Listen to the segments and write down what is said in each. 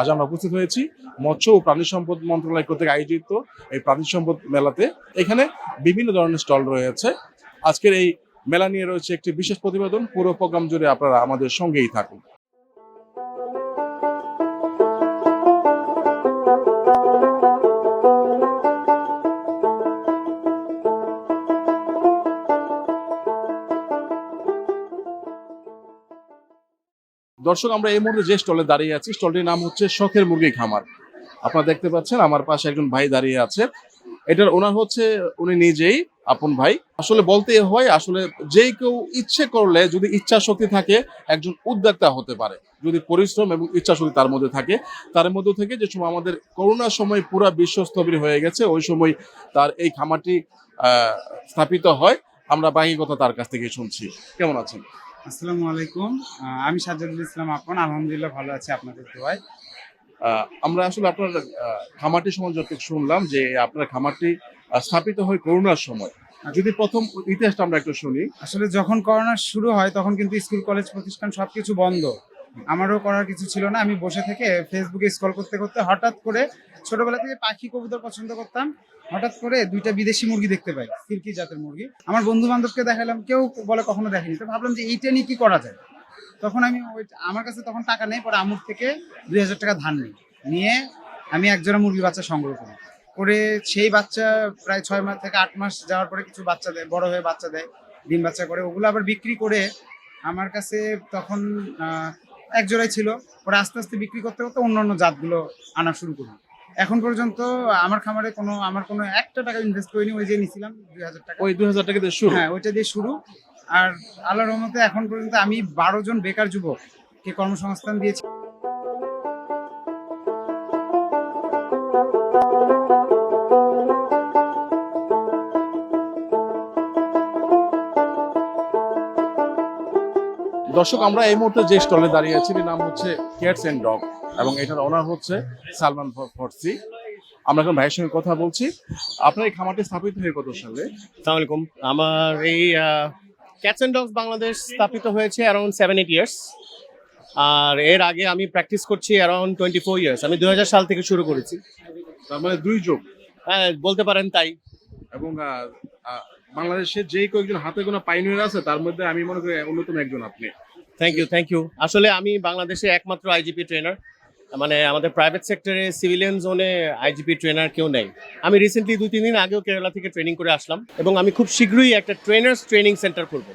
আজ আমরা উপস্থিত হয়েছি মৎস্য ও প্রাণী সম্পদ মন্ত্রণালয় কর্তৃক আয়োজিত এই প্রাণী সম্পদ মেলাতে। এখানে বিভিন্ন ধরনের স্টল রয়েছে। আজকের এই মেলা নিয়ে রয়েছে একটি বিশেষ প্রতিবেদন। পুরো প্রোগ্রাম জুড়ে আপনারা আমাদের সঙ্গেই থাকুন। দর্শক, আমরা এই মুহূর্তে যে স্টলে দাঁড়িয়ে আছি, স্টলটির নাম হচ্ছে শখের মুরগি খামার। আপনারা দেখতে পাচ্ছেন, আমার পাশে একজন ভাই দাঁড়িয়ে আছে। এটার ওনার হচ্ছে, উনি নিজেই আপন ভাই। আসলে বলতে হয়, আসলে যে কেউ ইচ্ছে করলে, যদি ইচ্ছা শক্তি থাকে, একজন উদ্যোক্তা হতে পারে। যদি পরিশ্রম এবং ইচ্ছা শক্তি তার মধ্যে থাকে, তার মধ্যে থেকে যে সময় আমাদের করোনার সময় পুরো বিশ্ব স্থবির হয়ে গেছে, ওই সময় তার এই খামারটি স্থাপিত হয়। আমরা বাকি কথা তার কাছ থেকে শুনছি। কেমন আছেন? আসসালামু আলাইকুম। আমি সাজ্জাদুল ইসলাম আপন আলহামদুলিল্লাহ ভালো আছি আপনাদের দোয়ায়। আহ, আমরা আসলে আপনার খামারটি সময় যতটুকু শুনলাম যে আপনার খামারটি স্থাপিত হয় করোনার সময়। যদি প্রথম ইতিহাসটা আমরা একটু শুনি। আসলে যখন করোনা শুরু হয় তখন কিন্তু স্কুল কলেজ প্রতিষ্ঠান সবকিছু বন্ধ। আমারও করার কিছু ছিল না। আমি বসে থেকে ফেসবুকে স্ক্রল করতে করতে হঠাৎ করে ছোটবেলা থেকে পাখি কবুতর পছন্দ করতাম। হঠাৎ করে দুইটা বিদেশি মুরগি দেখতে পাই সিল্কি জাতের মুরগি। আমার বন্ধু বান্ধবকে দেখালাম, কেউ বলে কখনো দেখেনি। তো ভাবলাম যে এইটা নিয়ে কি করা যায়? তখন আমি ওই আমার কাছে তখন টাকা নেই, পরে আমুর থেকে দুই হাজার টাকা ধান নিই। নিয়ে আমি একজোড়া মুরগি বাচ্চা সংগ্রহ করি। করে সেই বাচ্চা প্রায় ছয় মাস থেকে আট মাস যাওয়ার পরে কিছু বাচ্চা দেয়, বড় হয়ে বাচ্চা দেয়, ডিম বাচ্চা করে। ওগুলো আবার বিক্রি করে আমার কাছে তখন এক জোড়াই ছিল ওরা আস্তে আস্তে বিক্রি করতে করতে অন্য অন্য জাতগুলো আনা শুরু করল। এখন পর্যন্ত আমার খামারে কোনো আমার কোনো একটা টাকা ইনভেস্ট করিনি ওই যে নিছিলাম দুই হাজার টাকা। ওই দুই হাজার টাকা দিয়ে শুরু? হ্যাঁ ওইটা দিয়ে শুরু। আর আল্লাহর রহমতে এখন পর্যন্ত আমি বারো জন বেকার যুবককে কর্মসংস্থান দিয়েছি। দর্শক আমরা এই মুহূর্তে যে স্টলে দাঁড়িয়ে আছি এর নাম হচ্ছে ক্যাটস এন্ড ডগ এবং এটার ওনার হচ্ছে সালমান ফরসি। আমরা এখন ভাইয়ের সঙ্গে কথা বলছি। আপনার এই খামারটি স্থাপিত হয়ে কত সালে? আসসালামু আলাইকুম। আমার এই ক্যাটস অ্যান্ড ডগস বাংলাদেশ স্থাপিত হয়েছে অ্যারাউন্ড সেভেন এইট ইয়ার্স আর এর আগে আমি প্র্যাকটিস করছি অ্যারাউন্ড টোয়েন্টি ফোর ইয়ার্স আমি দুই হাজার সাল থেকে শুরু করেছি। তার মানে দুই যোগ। হ্যাঁ বলতে পারেন তাই। এবং আহ, যেই কয়েকজন হাতে গোনা পাইনিয়ার আছে তার মধ্যে আমি মনে করি অন্যতম একজন আপনি। থ্যাংক ইউ থ্যাংক ইউ আসলে আমি বাংলাদেশে একমাত্র আইজিপি ট্রেনার মানে আমাদের প্রাইভেট সেক্টরে সিভিলিয়ান জোনে আইজিপি ট্রেনার কেউ নেই। আমি রিসেন্টলি দুই তিন দিন আগেও কেরালা থেকে ট্রেনিং করে আসলাম এবং আমি খুব শীঘ্রই একটা ট্রেনার্স ট্রেনিং সেন্টার করব।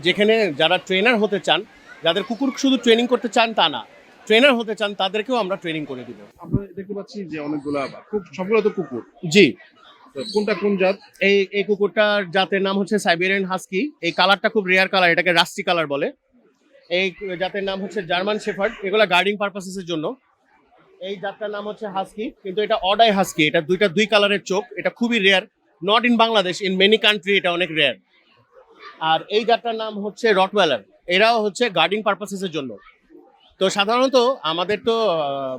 যেখানে যারা ট্রেনার হতে চান যাদের কুকুর শুধু ট্রেনিং করতে চান তা না ট্রেনার হতে চান তাদেরকেও আমরা ট্রেনিং করে দিব। আমরা দেখতে পাচ্ছি যে অনেকগুলা খুব সবগুলো তো কুকুর। জি। কোনটা কোন জাত? এই এই কুকুরটার জাতের নাম হচ্ছে সাইবেরিয়ান হাস্কি এই কালারটা খুব রেয়ার কালার এটাকে রাস্টি কালার বলে। এই জাতের নাম হচ্ছে জার্মান শেফার্ড। এগুলো গার্ডিং পারপাসের জন্য। এই জাতটার নাম হচ্ছে হাস্কি কিন্তু এটা অডাই হাস্কি এটা দুইটা দুই কালারের চোখ, এটা খুবই rare not in Bangladesh in many country এটা অনেক রেয়ার আর এই জাতটার নাম হচ্ছে রটওয়েলার এরাও হচ্ছে গার্ডিং পারপাসের জন্য। তো সাধারণত আমাদের তো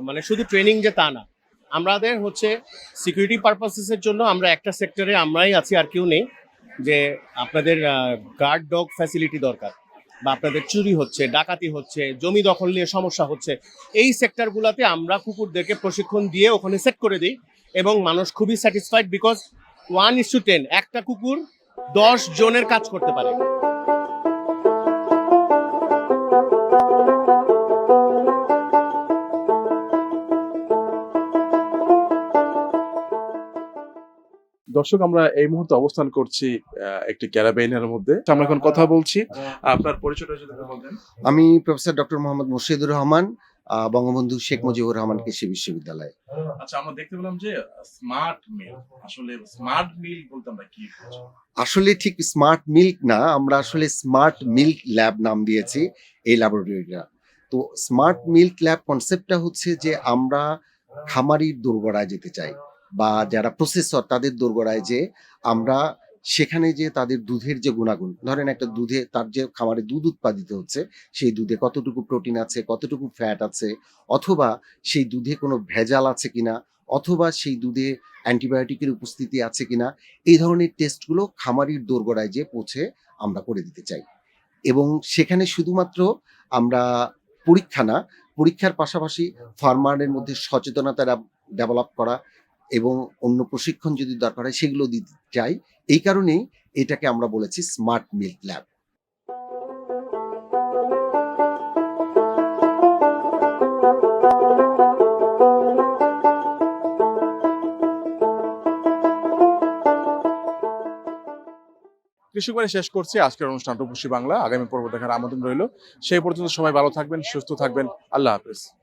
মানে শুধু ট্রেনিং যে তা না, আমাদের হচ্ছে সিকিউরিটি পারপাসের জন্য আমরা একটা সেক্টরে আমরাই আছি, আর কেউ নেই যে আপনাদের গার্ড ডগ ফ্যাসিলিটি দরকার। বা আপনাদের চুরি হচ্ছে, ডাকাতি হচ্ছে, জমি দখল নিয়ে সমস্যা হচ্ছে, এই সেক্টরগুলোতে আমরা কুকুরদেরকে প্রশিক্ষণ দিয়ে ওখানে সেট করে দিই এবং মানুষ খুবই satisfied because one is to ten একটা কুকুর দশ জনের কাজ করতে পারে। দর্শক আমরা এই মুহূর্তে অবস্থান করছি একটি ক্যারাবেইনের মধ্যে। আমরা এখন কথা বলছি। আপনার পরিচয়টা যদি বলতেন। আমি প্রফেসর ডক্টর মোহাম্মদ মুর্শিদুর রহমান বঙ্গবন্ধু শেখ মুজিবুর রহমান কৃষি বিশ্ববিদ্যালয়। আচ্ছা আমরা দেখতে পেলাম যে স্মার্ট মিল আসলে স্মার্ট মিল বলতে আমরা কি আসলে ঠিক স্মার্ট মিল্ক না আমরা আসলে স্মার্ট মিল্ক ল্যাব নাম দিয়েছি এই ল্যাবরেটরিটা। তো স্মার্ট মিল্ক ল্যাব কনসেপ্টটা হচ্ছে যে আমরা খামারির দোরগোড়ায় যেতে চাই। বা যারা প্রসেসর তাদের দোরগোড়ায় যে আমরা সেখানে যে তাদের দুধের যে গুণাগুণ, ধরেন একটা দুধে তার যে খামারে দুধ উৎপাদিত হচ্ছে, সেই দুধে কতটুকু প্রোটিন আছে, কতটুকু ফ্যাট আছে, অথবা সেই দুধে কোনো ভেজাল আছে কিনা, অথবা সেই দুধে অ্যান্টিবায়োটিকের উপস্থিতি আছে কিনা, এই ধরনের টেস্টগুলো খামারির দোরগোড়ায় যে পৌঁছে আমরা করে দিতে চাই। এবং সেখানে শুধুমাত্র আমরা পরীক্ষা না, পরীক্ষার পাশাপাশি ফার্মারের মধ্যে সচেতনতা ডেভেলপ করা এবং অন্য প্রশিক্ষণ যদি দরকার হয়, সেগুলো দিতে চাই। এই কারণেই এটাকে আমরা বলেছি স্মার্ট মিল্ক ল্যাব কৃষক বাড়ি শেষ করছি। আজকের অনুষ্ঠান রূপসী বাংলা। আগামী পর্ব দেখার আমন্ত্রণ রইল। সেই পর্যন্ত সবাই ভালো থাকবেন, সুস্থ থাকবেন। আল্লাহ হাফেজ।